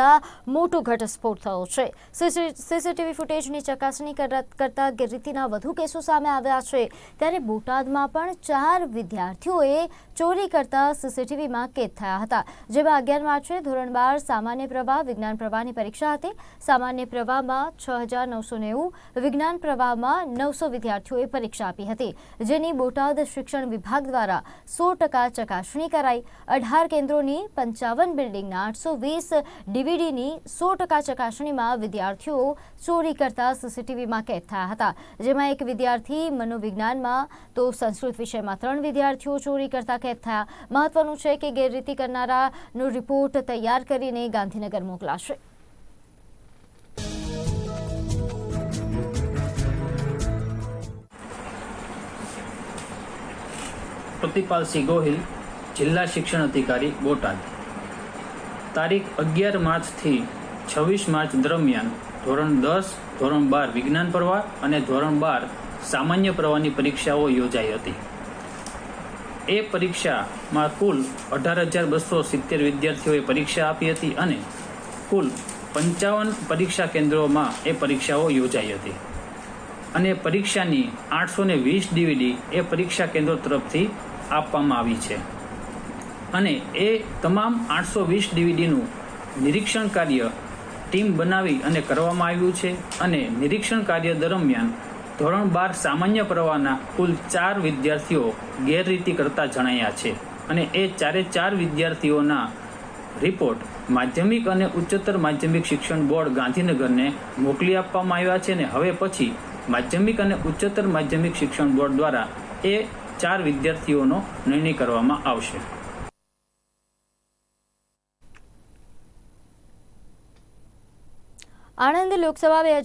કરતા મોટો ઘટસ્ફોટ થયો છે. સીસીટીવી ફૂટેજની ચકાસણી કરતા ગેરરીતિના વધુ કેસો સામે આવ્યા છે, ત્યારે બોટાદમાં પણ ચાર વિદ્યાર્થીઓએ ચોરી કરતા સીસીટીવીમાં કેદ થયા હતા. જેમાં અગિયાર માર્ચે ધોરણ બાર સામાન્ય પ્રવાહ, વિજ્ઞાન પ્રવાહની પરીક્ષા હતી. સામાન્ય પ્રવાહમાં છ હજાર નવસો નેવું, વિજ્ઞાન પ્રવાહમાં નવસો વિદ્યાર્થીઓએ પરીક્ષા આપી હતી, જેની બોટાદ શિક્ષણ વિભાગ દ્વારા સો ટકા ચકાસણી કરાઈ. અઢાર કેન્દ્રોની પંચાવન બિલ્ડિંગના આઠસો વીસ ડીવીડીની સો ટકા ચકાસણીમાં વિદ્યાર્થીઓ ચોરી કરતા સીસીટીવીમાં કેદ થયા હતા. જેમાં એક વિદ્યાર્થી મનોવિજ્ઞાનમાં, તો સંસ્કૃત વિષયમાં ત્રણ વિદ્યાર્થીઓ ચોરી કરતા કેદ થયા. મહત્વનું છે કે ગેરરીતિ કરનારાનો રિપોર્ટ તૈયાર કરીને ગાંધીનગર મોકલાશે. પ્રતિપાલસિંહ ગોહિલ, જિલ્લા શિક્ષણ અધિકારી બોટાદ. તારીખ અગિયાર માર્ચથી છવ્વીસ માર્ચ દરમિયાન ધોરણ દસ, ધોરણ બાર વિજ્ઞાન પ્રવાહ અને ધોરણ બાર સામાન્ય પ્રવાહની પરીક્ષાઓ યોજાઈ હતી. એ પરીક્ષામાં કુલ અઢાર હજાર બસો સિત્તેર વિદ્યાર્થીઓએ પરીક્ષા આપી હતી અને કુલ પંચાવન પરીક્ષા કેન્દ્રોમાં એ પરીક્ષાઓ યોજાઈ હતી. અને પરીક્ષાની આઠસો વીસ ડીવીડી એ પરીક્ષા કેન્દ્રો તરફથી આપવામાં આવી છે. અને એ તમામ આઠસો વીસ ડીવીડીનું નિરીક્ષણ કાર્ય ટીમ બનાવી અને કરવામાં આવ્યું છે અને નિરીક્ષણ કાર્ય દરમિયાન ધોરણ બાર સામાન્ય પ્રવાહના કુલ ચાર વિદ્યાર્થીઓ ગેરરીતિ કરતા જણાયા છે અને એ ચારે ચાર વિદ્યાર્થીઓના રિપોર્ટ માધ્યમિક અને ઉચ્ચતર માધ્યમિક શિક્ષણ બોર્ડ ગાંધીનગરને મોકલી આપવામાં આવ્યા છે અને હવે પછી માધ્યમિક અને ઉચ્ચતર માધ્યમિક શિક્ષણ બોર્ડ દ્વારા એ ચાર વિદ્યાર્થીઓનો નિર્ણય કરવામાં આવશે. આણંદ લોકસભા બે હજાર